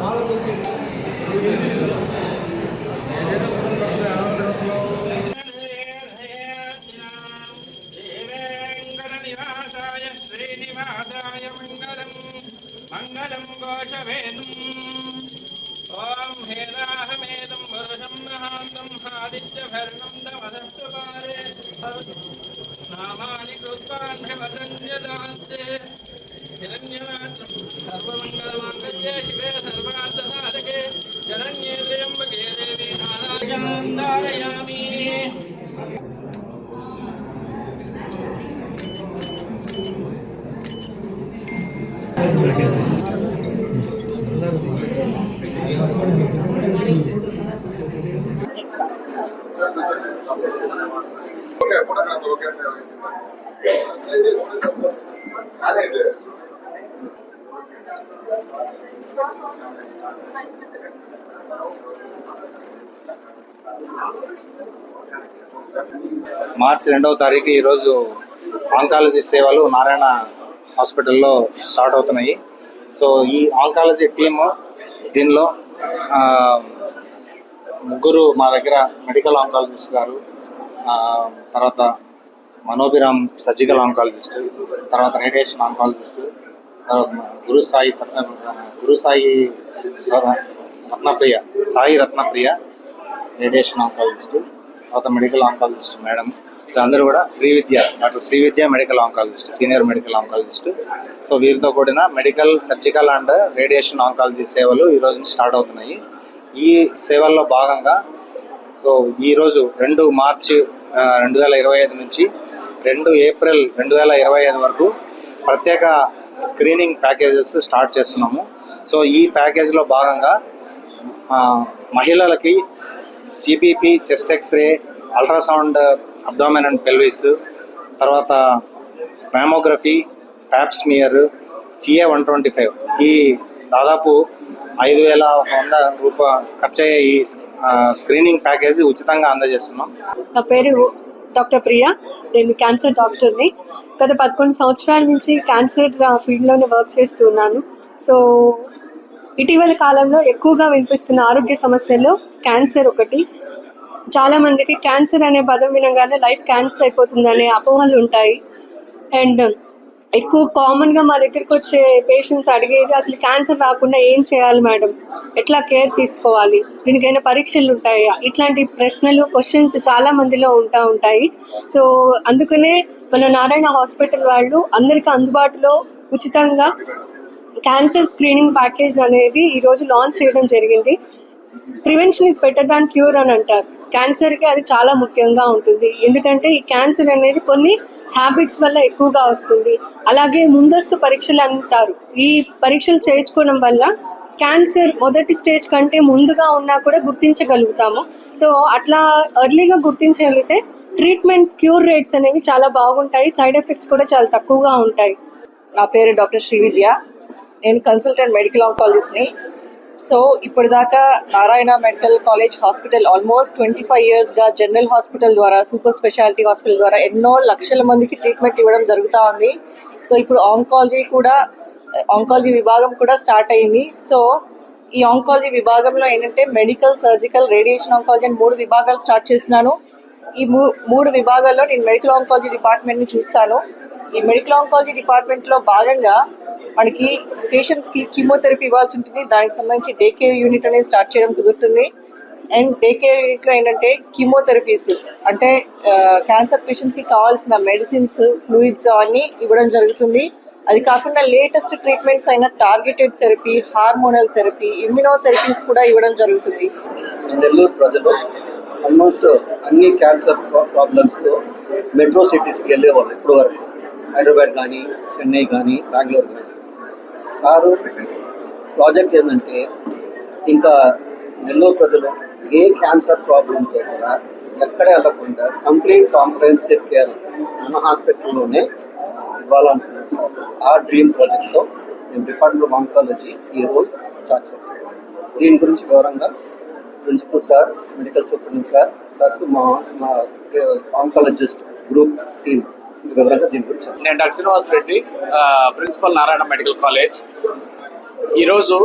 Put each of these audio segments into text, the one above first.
காலத்திற்கு మార్చి రెండవ తారీఖు ఈరోజు ఆంకాలజీ సేవలు నారాయణ హాస్పిటల్లో స్టార్ట్ అవుతున్నాయి. సో ఈ ఆంకాలజీ టీమ్ దీనిలో ముగ్గురు మా దగ్గర మెడికల్ ఆంకాలజిస్ట్ గారు తర్వాత మనోభిరామ్ సర్జికల్ ఆంకాలజిస్ట్ తర్వాత రేడియేషన్ ఆంకాలజిస్ట్ తర్వాత గురు సాయి సత్న గురు సాయి రత్నప్రియ సాయి రత్నప్రియ రేడియేషన్ ఆంకాలజిస్ట్ తర్వాత మెడికల్ ఆంకాలజిస్ట్ మేడం. అందరూ కూడా Sri Vidya doctor Sri Vidya medical oncologist senior medical oncologist. So వీరితో కూడిన medical surgical and radiation oncology సేవలు ఈ రోజు నుంచి స్టార్ట్ అవుతున్నాయి. ఈ సేవల్లో భాగంగా సో ఈరోజు రెండు మార్చి రెండు వేల ఇరవై ఐదు నుంచి రెండు ఏప్రిల్ రెండు వేల ఇరవై ఐదు వరకు ప్రత్యేక స్క్రీనింగ్ ప్యాకేజెస్ స్టార్ట్ చేస్తున్నాము. సో ఈ ప్యాకేజ్లో భాగంగా మహిళలకి CBP chest x ray ultrasound abdomen and pelvis. తర్వాత mammography pap smear CA one twenty five. ఈ దాదాపు ఐదు వేల వంద రూప ఖర్చు అయ్యే ఈ స్క్రీనింగ్ ప్యాకేజీ ఉచితంగా అందజేస్తున్నాం. నా పేరు డాక్టర్ ప్రియా. నేను క్యాన్సర్ డాక్టర్ని. గత పదకొండు సంవత్సరాల నుంచి క్యాన్సర్ ఫీల్డ్లోనే వర్క్ చేస్తున్నాను సో ఇటీవల కాలంలో ఎక్కువగా వినిపిస్తున్న ఆరోగ్య సమస్యల్లో క్యాన్సర్ ఒకటి చాలా మందికి క్యాన్సర్ అనే పదం వినగానే లైఫ్ క్యాన్సర్ అయిపోతుందనే అపోహలు ఉంటాయి. అండ్ ఎక్కువ కామన్గా మా దగ్గరికి వచ్చే పేషెంట్స్ అడిగేది అసలు క్యాన్సర్ రాకుండా ఏం చేయాలి మేడం ఎట్లా కేర్ తీసుకోవాలి? దీనికైనా పరీక్షలు ఉంటాయా? ఇట్లాంటి ప్రశ్నలు క్వశ్చన్స్ చాలా మందిలో ఉంటా ఉంటాయి. సో అందుకనే మన నారాయణ హాస్పిటల్ వాళ్ళు అందరికీ అందుబాటులో ఉచితంగా క్యాన్సర్ స్క్రీనింగ్ ప్యాకేజ్ అనేది ఈరోజు లాంచ్ చేయడం జరిగింది. Prevention is better than cure అని అంటారు. క్యాన్సర్కి అది చాలా ముఖ్యంగా ఉంటుంది. ఎందుకంటే ఈ క్యాన్సర్ అనేది కొన్ని హ్యాబిట్స్ వల్ల ఎక్కువగా వస్తుంది. అలాగే ముందస్తు పరీక్షలు అంటారు. ఈ పరీక్షలు చేయించుకోవడం వల్ల క్యాన్సర్ మొదటి స్టేజ్ కంటే ముందుగా ఉన్నా కూడా గుర్తించగలుగుతాము. సో అట్లా ఎర్లీగా గుర్తించగలిగితే ట్రీట్మెంట్ క్యూర్ రేట్స్ అనేవి చాలా బాగుంటాయి. సైడ్ ఎఫెక్ట్స్ కూడా చాలా తక్కువగా ఉంటాయి. నా పేరు డాక్టర్ శ్రీవిద్య. నేను కన్సల్టెంట్ మెడికల్ ఆంకాలజిస్ట్ని సో ఇప్పటిదాకా Narayana medical college hospital almost twenty five ఇయర్స్గా జనరల్ హాస్పిటల్ ద్వారా సూపర్ స్పెషాలిటీ హాస్పిటల్ ద్వారా ఎన్నో లక్షల మందికి ట్రీట్మెంట్ ఇవ్వడం జరుగుతూ ఉంది. సో ఇప్పుడు ఆంకాలజీ కూడా ఆంకాలజీ విభాగం కూడా స్టార్ట్ అయింది. సో ఈ ఆంకాలజీ విభాగంలో ఏంటంటే మెడికల్ సర్జికల్ రేడియేషన్ ఆంకాలజీ అని మూడు విభాగాలు స్టార్ట్ చేస్తున్నాను. ఈ మూ మూడు విభాగాల్లో నేను మెడికల్ ఆంకాలజీ డిపార్ట్మెంట్ని చూస్తాను. ఈ మెడికల్ ఆంకాలజీ డిపార్ట్మెంట్లో భాగంగా మనకి పేషెంట్స్కి కీమోథెరపీ ఇవ్వాల్సి ఉంటుంది. దానికి సంబంధించి డే కేర్ యూనిట్ అనేది స్టార్ట్ చేయడం కుదురుతుంది. అండ్ డే కేర్ యూనిట్లో ఏంటంటే కీమోథెరపీస్ అంటే క్యాన్సర్ పేషెంట్స్కి కావాల్సిన మెడిసిన్స్ ఫ్లూయిడ్స్ అన్నీ ఇవ్వడం జరుగుతుంది. అది కాకుండా లేటెస్ట్ ట్రీట్మెంట్స్ అయిన targeted therapy hormonal therapy immunotherapies కూడా ఇవ్వడం జరుగుతుంది. నెల్లూరు ప్రజలు ఆల్మోస్ట్ అన్ని క్యాన్సర్ ప్రాబ్లమ్స్తో మెట్రో సిటీస్కి వెళ్ళేవాళ్ళు ఇప్పుడు వరకు హైదరాబాద్ కానీ చెన్నై కానీ బెంగళూరు కానీ సారు ప్రాజెక్ట్ ఏంటంటే ఇంకా నెల్లూరు ప్రజలు ఏ క్యాన్సర్ ప్రాబ్లంతో కూడా ఎక్కడ వెళ్ళకుండా కంప్లీట్ కాంప్రహెన్సివ్ కేర్ మన హాస్పిటల్లోనే ఇవ్వాలనుకున్నాం సార్. ఆ డ్రీమ్ ప్రాజెక్ట్తో మేము డిపార్ట్మెంట్ ఆఫ్ ఆంకాలజీ ఈ రోజు స్టార్ట్ చేస్తాం. దీని గురించి వివరంగా principal sir medical superintendent sir plus మా మా ఆంకాలజిస్ట్ గ్రూప్ టీమ్ వివరంగా దీని గురించి నేను doctor Srinivas Reddy principal Narayana medical college. ఈరోజు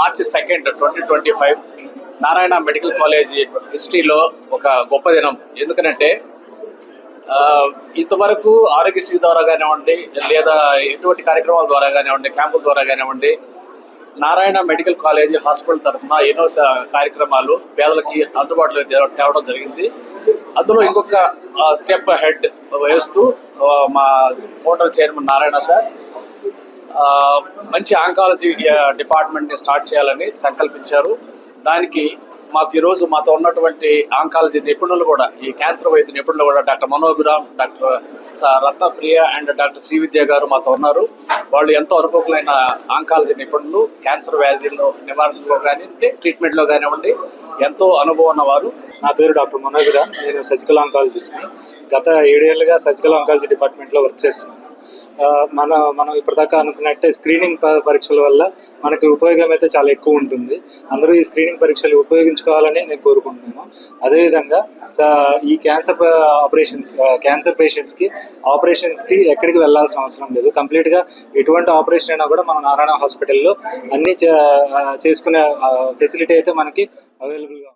March second twenty twenty five Narayana medical college హిస్టరీలో ఒక గొప్ప దినం. ఎందుకనంటే ఇంతవరకు ఆరోగ్యశ్రీ ద్వారా కానివ్వండి లేదా ఎటువంటి కార్యక్రమాల ద్వారా కానివ్వండి క్యాంపుల ద్వారా కానివ్వండి నారాయణ మెడికల్ కాలేజ్ హాస్పిటల్ తరఫున ఎన్నో కార్యక్రమాలు పేదలకి అందుబాటులో తేవడం జరిగింది. అందులో ఇంకొక స్టెప్ హెడ్ వేస్తూ మా ఫౌండర్ చైర్మన్ నారాయణ సార్ మంచి ఆంకాలజీ డిపార్ట్మెంట్ని స్టార్ట్ చేయాలని సంకల్పించారు. దానికి మాకు ఈరోజు మాతో ఉన్నటువంటి ఆంకాలజీ నిపుణులు కూడా ఈ క్యాన్సర్ వైద్య నిపుణులు కూడా డాక్టర్ మనోభిరామ్ డాక్టర్ స- రత్నప్రియ అండ్ డాక్టర్ శ్రీవిద్య గారు మాతో ఉన్నారు. వాళ్ళు ఎంతో అనుభవకులైన ఆంకాలజీ నిపుణులు క్యాన్సర్ వ్యాధుల్లో నివారణలో కానివ్వండి ట్రీట్మెంట్లో కానివ్వండి ఎంతో అనుభవం ఉన్నవారు. నా పేరు డాక్టర్ మనోభిరామ్ నేను సర్జికల్ ఆంకాలజిస్ట్ని గత ఏడేళ్ళుగా సర్జికల్ ఆంకాలజీ డిపార్ట్మెంట్లో వర్క్ చేస్తున్నాను. మన మనం ఇప్పటిదాకా అనుకున్నట్టే స్క్రీనింగ్ పరీక్షల వల్ల మనకి ఉపయోగం అయితే చాలా ఎక్కువ ఉంటుంది. అందరూ ఈ స్క్రీనింగ్ పరీక్షలు ఉపయోగించుకోవాలని నేను కోరుకుంటున్నాను. అదేవిధంగా స- ఈ క్యాన్సర్ ఆపరేషన్స్ క్యాన్సర్ పేషెంట్స్కి ఆపరేషన్స్కి ఎక్కడికి వెళ్ళాల్సిన అవసరం లేదు. కంప్లీట్గా ఎటువంటి ఆపరేషన్ అయినా కూడా మనం నారాయణ హాస్పిటల్లో అన్ని చేసుకునే ఫెసిలిటీ అయితే మనకి అవైలబుల్గా ఉంది